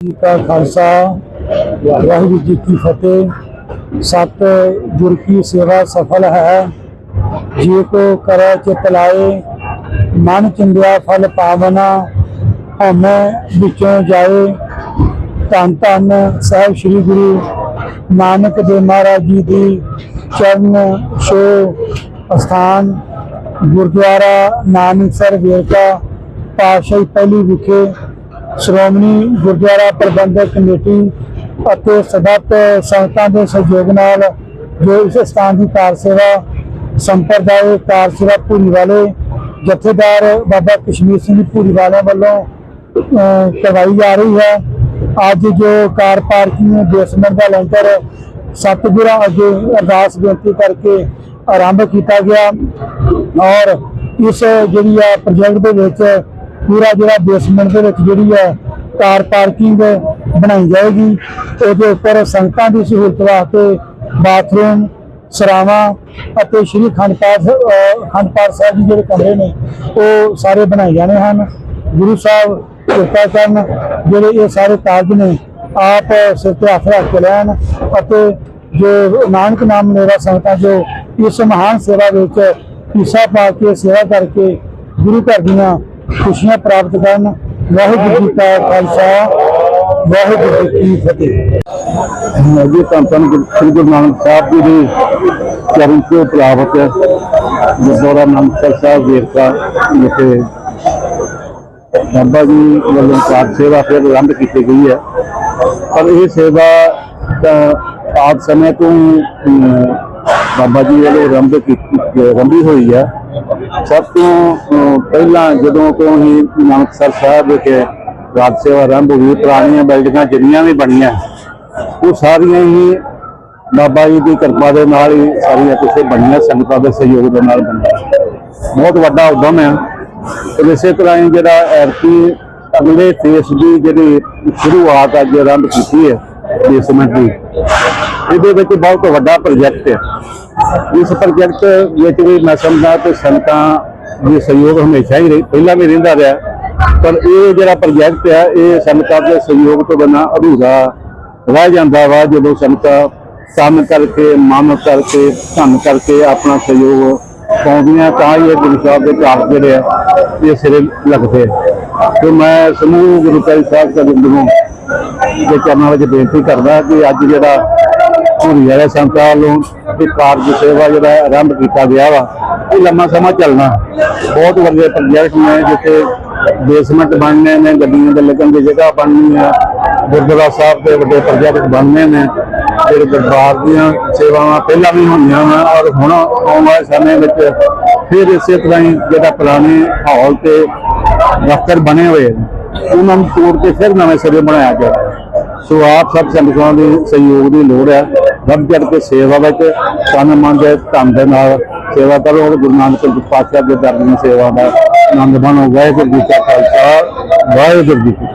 ਜੀ ਕਾ ਖਾਲਸਾ, ਵਾਹਿਗੁਰੂ ਜੀ ਕੀ ਫਤਿਹ। ਸਤ ਗੁਰ ਕੀ ਸੇਵਾ ਸਫਲ ਹੈ। ਜੇ ਕੋ ਕਰੈ ਚਿਤ ਲਾਏ, ਮਨ ਚੰਦਿਆ ਫਲ ਪਾਵਨਾ ਹਉਮੈ ਵਿੱਚੋਂ ਜਾਏ। ਧੰਨ ਧੰਨ ਸਾਹਿਬ ਸ੍ਰੀ ਗੁਰੂ ਨਾਨਕ ਦੇਵ ਮਹਾਰਾਜ ਜੀ ਦੀ ਚਰਨ ਛੋ ਅਸਥਾਨ, ਗੁਰਦੁਆਰਾ ਨਾਨਕਸਰ ਵੇਰਕਾ ਪਾਤਸ਼ਾਹੀ ਪਹਿਲੀ ਵਿਖੇ ਸ਼੍ਰੋਮਣੀ ਗੁਰਦੁਆਰਾ ਪ੍ਰਬੰਧਕ ਕਮੇਟੀ ਅਤੇ ਸਦਤ ਸੰਗਤਾਂ ਦੇ ਸਹਿਯੋਗ ਨਾਲ ਜੋ ਇਸ ਸਥਾਨ ਦੀ ਕਾਰ ਸੇਵਾ ਸੰਪਰਦਾਇ ਕਾਰ ਸੇਵਾ ਪੂਰੀ ਵਾਲੇ, ਜਥੇਦਾਰ ਬਾਬਾ ਕਸ਼ਮੀਰ ਸਿੰਘ ਪੂਰੀ ਵਾਲਿਆਂ ਵੱਲੋਂ ਕਰਵਾਈ ਜਾ ਰਹੀ ਹੈ। ਅੱਜ ਜੋ ਕਾਰ ਪਾਰਕਿੰਗ ਬੇਸਮੈਂਟ ਦਾ ਲੈਂਟਰ ਸਤਿਗੁਰਾਂ ਅੱਗੇ ਅਰਦਾਸ ਬੇਨਤੀ ਕਰਕੇ ਆਰੰਭ ਕੀਤਾ ਗਿਆ ਔਰ ਇਸ ਜਿਹੜੀ ਆ ਪ੍ਰੋਜੈਕਟ ਦੇ ਵਿੱਚ ਪੂਰਾ ਜਿਹੜਾ ਬੇਸਮੈਂਟ ਦੇ ਵਿੱਚ ਜਿਹੜੀ ਹੈ ਕਾਰ ਪਾਰਕਿੰਗ ਬਣਾਈ ਜਾਏਗੀ, ਉਹਦੇ ਉੱਪਰ ਸੰਗਤਾਂ ਦੀ ਸਹੂਲਤ ਵਾਸਤੇ ਬਾਥਰੂਮ ਸਰਾਵਾਂ ਅਤੇ ਸ਼੍ਰੀ ਖੰਡ ਪਾਠ ਖੰਡ ਪਾਠ ਸਾਹਿਬ ਜੀ ਜਿਹੜੇ ਕਮਰੇ ਨੇ, ਉਹ ਸਾਰੇ ਬਣਾਏ ਜਾਣੇ ਹਨ। ਗੁਰੂ ਸਾਹਿਬ ਕਿਰਪਾ ਕਰਨ, ਜਿਹੜੇ ਇਹ ਸਾਰੇ ਕਾਰਜ ਨੇ, ਆਪ ਸਿਰ ਤੇ ਹੱਥ ਰੱਖ ਕੇ ਲੈਣ ਅਤੇ ਜੋ ਨਾਨਕ ਨਾਮ ਮੇਰਾ ਸੰਗਤਾਂ ਜੋ ਇਸ ਮਹਾਨ ਸੇਵਾ ਵਿੱਚ ਹਿੱਸਾ ਪਾ ਕੇ, ਸੇਵਾ ਕਰਕੇ ਗੁਰੂ ਘਰ ਦੀਆਂ ਖੁਸ਼ੀਆਂ ਪ੍ਰਾਪਤ ਕਰਨ। ਵਾਹਿਗੁਰੂ ਜੀ ਕਾ ਖਾਲਸਾ, ਵਾਹਿਗੁਰੂ ਜੀ ਕੀ ਫਤਿਹ। ਜੀ ਤਾਂ ਤਾਂ ਸ੍ਰੀ ਗੁਰੂ ਨਾਨਕ ਸਾਹਿਬ ਜੀ ਦੇ ਚਰਨ ਤੋਂ ਪ੍ਰਾਪਤ ਗੁਰਦੁਆਰਾ ਨਾਨਕਸਰ ਸਾਹਿਬ ਵੇਰਕਾ ਵਿਖੇ ਬਾਬਾ ਜੀ ਵੱਲੋਂ ਕਾਰ ਸੇਵਾ ਫਿਰ ਆਰੰਭ ਕੀਤੀ ਗਈ ਹੈ। ਪਰ ਇਹ ਸੇਵਾ ਤਾਂ ਆਦ ਸਮੇਂ ਤੋਂ ਬਾਬਾ ਜੀ ਵੱਲੋਂ ਆਰੰਭ ਕੀਤੀ ਆਰੰਭੀ ਹੋਈ ਹੈ। ਸਭ ਤੋਂ ਪਹਿਲਾਂ ਜਦੋਂ ਤੋਂ ਹੀ ਨਾਨਕਸਰ ਸਾਹਿਬ ਵਿਖੇ ਰਾਜ ਸੇਵਾ ਆਰੰਭ ਹੋਈ, ਪੁਰਾਣੀਆਂ ਬਿਲਡਿੰਗਾਂ ਜਿੰਨੀਆਂ ਵੀ ਬਣੀਆਂ, ਉਹ ਸਾਰੀਆਂ ਹੀ ਬਾਬਾ ਜੀ ਦੀ ਕਿਰਪਾ ਦੇ ਨਾਲ ਹੀ ਸਾਰੀਆਂ ਕਿਸੇ ਬਣੀਆਂ, ਸੰਗਤਾਂ ਦੇ ਸਹਿਯੋਗ ਦੇ ਨਾਲ ਬਣੀਆਂ। ਬਹੁਤ ਵੱਡਾ ਉਦਮ ਹੈ ਤੇ ਇਸੇ ਤਰ੍ਹਾਂ ਹੀ ਜਿਹੜਾ ਐਰਪੀ ਅਗਲੇ ਫੇਸ ਦੀ ਜਿਹੜੀ ਸ਼ੁਰੂਆਤ ਅੱਜ ਆਰੰਭ ਕੀਤੀ ਹੈ ਬੇਸਮੈਂਟ ਦੀ। ਇਹਦੇ ਵਿੱਚ ਬਹੁਤ ਵੱਡਾ ਪ੍ਰੋਜੈਕਟ ਹੈ। ਇਸ ਪ੍ਰੋਜੈਕਟ ਵਿੱਚ ਵੀ ਮੈਂ ਸਮਝਦਾ ਕਿ ਸੰਗਤਾਂ ਦੇ ਸਹਿਯੋਗ ਹਮੇਸ਼ਾ ਹੀ ਪਹਿਲਾਂ ਵੀ ਰਹਿੰਦਾ ਰਿਹਾ। ਪਰ ਇਹ ਜਿਹੜਾ ਪ੍ਰੋਜੈਕਟ ਹੈ, ਇਹ ਸੰਗਤਾਂ ਦੇ ਸਹਿਯੋਗ ਤੋਂ ਬਿਨਾਂ ਅਧੂਰਾ ਰਹਿ ਜਾਂਦਾ ਵਾ, ਜਦੋਂ ਸੰਗਤਾਂ ਕੰਮ ਕਰਕੇ, ਮਨ ਕਰਕੇ, ਧੰਨ ਕਰਕੇ ਆਪਣਾ ਸਹਿਯੋਗ ਪਾਉਂਦੀਆਂ, ਤਾਂ ਹੀ ਇਹ ਗੁਰੂ ਸਾਹਿਬ ਦੇ ਘਰ ਜਿਹੜੇ ਆ, ਇਹ ਸਿਰੇ ਲੱਗਦੇ ਆ। ਤੇ ਮੈਂ ਸਮੂਹ ਗੁਰੂ ਕਾਰੀ ਸਾਹਿਬ ਦੇ ਵੱਲੋਂ ਦੇ ਚਰਨਾਂ ਵਿੱਚ ਬੇਨਤੀ ਕਰਦਾ ਕਿ ਅੱਜ ਜਿਹੜਾ ਪੂਰੀ ਵਾਲੇ ਸੰਤਾਂ ਨੂੰ ਇਹ ਕਾਰਜ ਸੇਵਾ ਜਿਹੜਾ ਆਰੰਭ ਕੀਤਾ ਗਿਆ ਵਾ, ਇਹ ਲੰਮਾ ਸਮਾਂ ਚੱਲਣਾ। ਬਹੁਤ ਵੱਡੇ ਪ੍ਰੋਜੈਕਟ ਨੇ ਜਿੱਥੇ ਬੇਸਮੈਂਟ ਬਣਨੇ ਨੇ, ਗੱਡੀਆਂ ਦੇ ਲੱਗਣ ਦੀ ਜਗ੍ਹਾ ਬਣਨੀ ਹੈ ਗੁਰਦੁਆਰਾ ਸਾਹਿਬ ਦੇ ਵੱਡੇ ਪ੍ਰੋਜੈਕਟ ਬਣਨੇ ਨੇ। ਜਿਹੜੇ ਦਰਬਾਰ ਦੀਆਂ ਸੇਵਾਵਾਂ ਪਹਿਲਾਂ ਵੀ ਹੁੰਦੀਆਂ ਵਾ ਔਰ ਹੁਣ ਆਉਣ ਵਾਲੇ ਸਮੇਂ ਵਿੱਚ ਫਿਰ ਇਸੇ ਤਰ੍ਹਾਂ ਹੀ ਜਿਹੜਾ ਪੁਰਾਣੇ ਹਾਲ ਤੇ ਦਫ਼ਤਰ ਬਣੇ ਹੋਏ ਨੇ ਉਹਨਾਂ ਨੂੰ ਤੋੜ ਕੇ ਫਿਰ ਨਵੇਂ ਸਿਰੇ ਬਣਾਇਆ ਗਿਆ। ਸੋ ਆਪ ਸਭ ਸੰਗਤਾਂ ਦੇ ਸਹਿਯੋਗ ਦੀ ਲੋੜ ਹੈ। ਵੱਧ ਚੜ੍ਹ ਕੇ ਸੇਵਾ ਵਿੱਚ ਤਨ ਮਨ ਦੇ ਧਨ ਦੇ ਨਾਲ ਸੇਵਾ ਕਰੋ। ਔਰ ਗੁਰੂ ਨਾਨਕ ਦੇਵ ਪਾਤਸ਼ਾਹ ਦੇ ਦਰ ਦੀਆਂ ਸੇਵਾ ਦਾ ਆਨੰਦ ਮਾਣੋ। ਵਾਹਿਗੁਰੂ ਜੀ ਕਾ ਖਾਲਸਾ, ਵਾਹਿਗੁਰੂ ਜੀ ਕੀ